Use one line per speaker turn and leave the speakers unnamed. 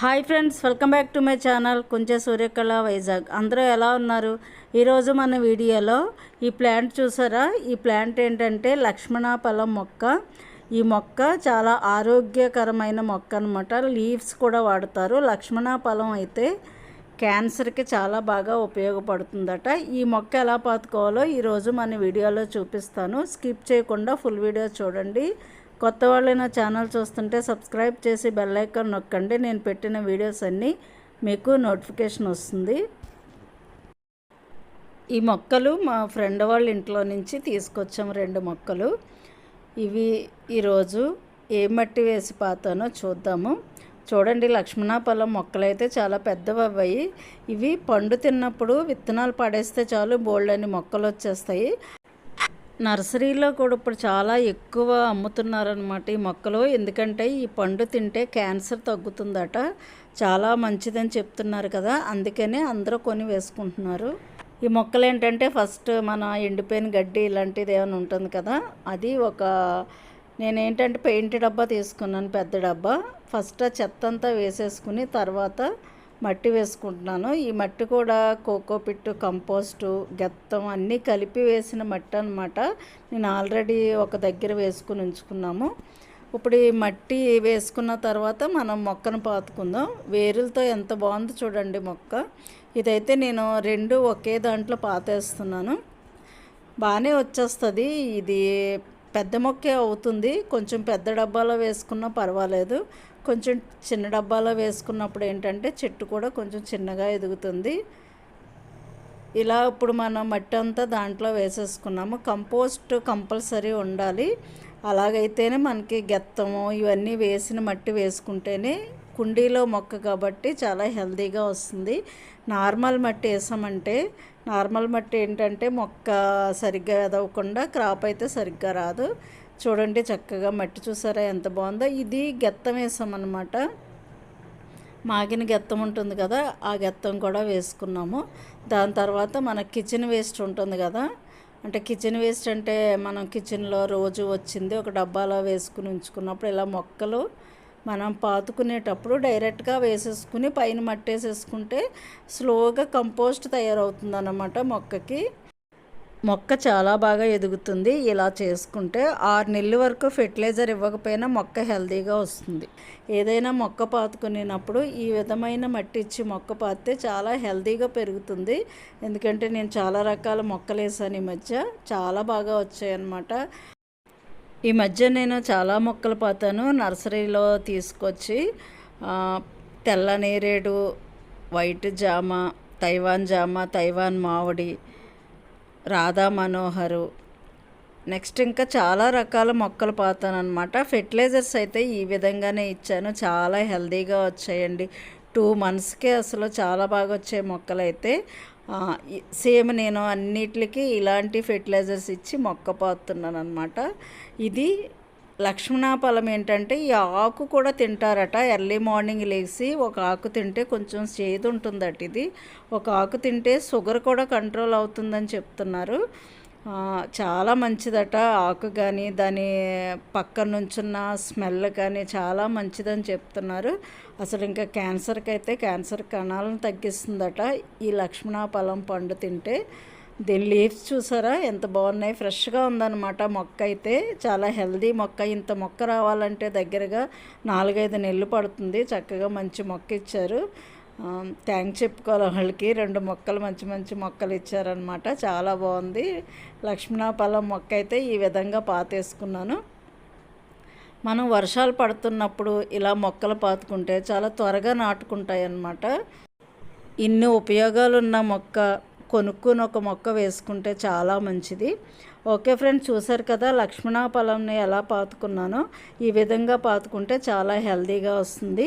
Hi friends welcome back to my channel కొంచెం సూర్యకళ వైజాగ్. అందరూ ఎలా ఉన్నారు? ఈరోజు మన వీడియోలో ఈ ప్లాంట్ చూసారా? ఈ ప్లాంట్ ఏంటంటే లక్ష్మణ పొలం మొక్క. ఈ మొక్క చాలా ఆరోగ్యకరమైన మొక్క అనమాట లీవ్స్ కూడా వాడతారు. లక్ష్మణ పొలం అయితే క్యాన్సర్కి చాలా బాగా ఉపయోగపడుతుందట. ఈ మొక్క ఎలా పాతుకోవాలో ఈరోజు మన వీడియోలో చూపిస్తాను. స్కిప్ చేయకుండా ఫుల్ వీడియో చూడండి. కొత్త వాళ్ళు నా ఛానల్ చూస్తుంటే సబ్స్క్రైబ్ చేసి బెల్ ఐకాన్ నొక్కండి. నేను పెట్టిన వీడియోస్ అన్నీ మీకు నోటిఫికేషన్ వస్తుంది. ఈ మొక్కలు మా ఫ్రెండ్ వాళ్ళ ఇంట్లో నుంచి తీసుకొచ్చాము రెండు మొక్కలు. ఇవి ఈరోజు ఏ మట్టి వేసి పాతానో చూద్దాము. చూడండి లక్ష్మణాఫలం మొక్కలైతే చాలా పెద్దవి అవ్వాయి ఇవి పండు తిన్నప్పుడు విత్తనాలు పడేస్తే చాలు బోల్డ్ అని మొక్కలు వచ్చేస్తాయి. నర్సరీలో కూడా ఇప్పుడు చాలా ఎక్కువ అమ్ముతున్నారనమాట ఈ మొక్కలు. ఎందుకంటే ఈ పండు తింటే క్యాన్సర్ తగ్గుతుందట. చాలా మంచిదని చెప్తున్నారు కదా. అందుకనే అందరూ కొని వేసుకుంటున్నారు. ఈ మొక్కలు ఏంటంటే ఫస్ట్ మన ఎండిపోయిన గడ్డి ఇలాంటిది ఏమైనా ఉంటుంది కదా. అది ఒక నేను ఏంటంటే పెయింట్ డబ్బా తీసుకున్నాను పెద్ద డబ్బా. ఫస్ట్ ఆ చెత్త అంతా వేసేసుకుని తర్వాత మట్టి వేసుకుంటున్నాను. ఈ మట్టి కూడా కోకో పిట్టు కంపోస్టు గెత్తం అన్నీ కలిపి వేసిన మట్టి అనమాట నేను ఆల్రెడీ ఒక దగ్గర వేసుకుని ఉంచుకున్నాము. ఇప్పుడు ఈ మట్టి వేసుకున్న తర్వాత మనం మొక్కను పాతుకుందాం. వేరులతో ఎంత బాగుందో చూడండి మొక్క. ఇదైతే నేను రెండు ఒకే దాంట్లో పాతేస్తున్నాను. బాగానే వచ్చేస్తుంది. ఇది పెద్ద మొక్కే అవుతుంది. కొంచెం పెద్ద డబ్బాలో వేసుకున్నా పర్వాలేదు. కొంచెం చిన్న డబ్బాలో వేసుకున్నప్పుడు ఏంటంటే చెట్టు కూడా కొంచెం చిన్నగా ఎదుగుతుంది. ఇలా ఇప్పుడు మనం మట్టి అంతా దాంట్లో వేసేసుకున్నాము. కంపోస్ట్ కంపల్సరీ ఉండాలి. అలాగైతేనే మనకి గెత్తము ఇవన్నీ వేసిన మట్టి వేసుకుంటేనే కుండీలో మొక్క కాబట్టి చాలా హెల్దీగా వస్తుంది. నార్మల్ మట్టి వేసామంటే నార్మల్ మట్టి ఏంటంటే మొక్క సరిగ్గా ఎదవకుండా క్రాప్ అయితే సరిగ్గా రాదు. చూడండి చక్కగా మట్టి చూసారా ఎంత బాగుందో. ఇది గెత్తం వేసామన్నమాట. మాగిన గెత్తం ఉంటుంది కదా ఆ గెత్తం కూడా వేసుకున్నాము. దాని తర్వాత మన కిచెన్ వేస్ట్ ఉంటుంది కదా అంటే కిచెన్ వేస్ట్ అంటే మనం కిచెన్లో రోజు వచ్చింది ఒక డబ్బాలో వేసుకుని ఉంచుకున్నప్పుడు ఇలా మొక్కలు మనం పాతుకునేటప్పుడు డైరెక్ట్గా వేసేసుకుని పైన మట్టేసేసుకుంటే స్లోగా కంపోస్ట్ తయారవుతుంది అన్నమాట మొక్కకి. మొక్క చాలా బాగా ఎదుగుతుంది. ఇలా చేసుకుంటే ఆరు నెలల వరకు ఫెర్టిలైజర్ ఇవ్వకపోయినా మొక్క హెల్తీగా వస్తుంది. ఏదైనా మొక్క పాతుకునేటప్పుడు ఈ విధమైన మట్టి ఇచ్చి మొక్క పాతితే చాలా హెల్తీగా పెరుగుతుంది. ఎందుకంటే నేను చాలా రకాల మొక్కలు వేసాను ఈ మధ్య. చాలా బాగా వచ్చాయన్నమాట. ఈ మధ్య నేను చాలా మొక్కలు పాతాను. నర్సరీలో తీసుకొచ్చి తెల్ల నేరేడు వైట్ జామ తైవాన్ జామ తైవాన్ మామిడి రాధా మనోహరు. నెక్స్ట్ ఇంకా చాలా రకాల మొక్కలు పాతాను అనమాట ఫెర్టిలైజర్స్ అయితే ఈ విధంగానే ఇచ్చాను. చాలా హెల్తీగా వచ్చాయండి. టూ మంత్స్కే అసలు చాలా బాగా వచ్చే మొక్కలు అయితే సేమ్ నేను అన్నిటికి ఇలాంటి ఫెర్టిలైజర్స్ ఇచ్చి మొక్క పాతున్నాను అనమాట ఇది లక్ష్మణాఫలం ఏంటంటే ఈ ఆకు కూడా తింటారట. ఎర్లీ మార్నింగ్ లేచి ఒక ఆకు తింటే కొంచెం చేదు ఉంటుందట ఇది. ఒక ఆకు తింటే షుగర్ కూడా కంట్రోల్ అవుతుందని చెప్తున్నారు. చాలా మంచిదట. ఆకు కానీ దాని పక్కన నుంచున్న స్మెల్ కానీ చాలా మంచిదని చెప్తున్నారు. అసలు ఇంకా క్యాన్సర్కి అయితే క్యాన్సర్ కణాలను తగ్గిస్తుందట. ఈ లక్ష్మణాఫలం పండు తింటే దీని లీవ్స్ చూసారా? ఎంత బాగున్నాయి. ఫ్రెష్గా ఉందన్నమాట మొక్క అయితే. చాలా హెల్దీ మొక్క. ఇంత మొక్క రావాలంటే దగ్గరగా నాలుగైదు నెలలు పడుతుంది. చక్కగా మంచి మొక్క ఇచ్చారు. థ్యాంక్స్ చెప్పుకోవాలి వాళ్ళకి. రెండు మొక్కలు మంచి మంచి మొక్కలు ఇచ్చారనమాట చాలా బాగుంది. లక్ష్మణాఫలం మొక్క అయితే ఈ విధంగా పాతేసుకున్నాను. మనం వర్షాలు పడుతున్నప్పుడు ఇలా మొక్కలు పాతుకుంటే చాలా త్వరగా నాటుకుంటాయి అన్నమాట ఇన్ని ఉపయోగాలు ఉన్న మొక్క కొనుక్కుని ఒక మొక్క వేసుకుంటే చాలా మంచిది. ఓకే ఫ్రెండ్స్ చూసారు కదా లక్ష్మణ పొలంని ఎలా పాతుకున్నానో? ఈ విధంగా పాతుకుంటే చాలా హెల్దీగా వస్తుంది.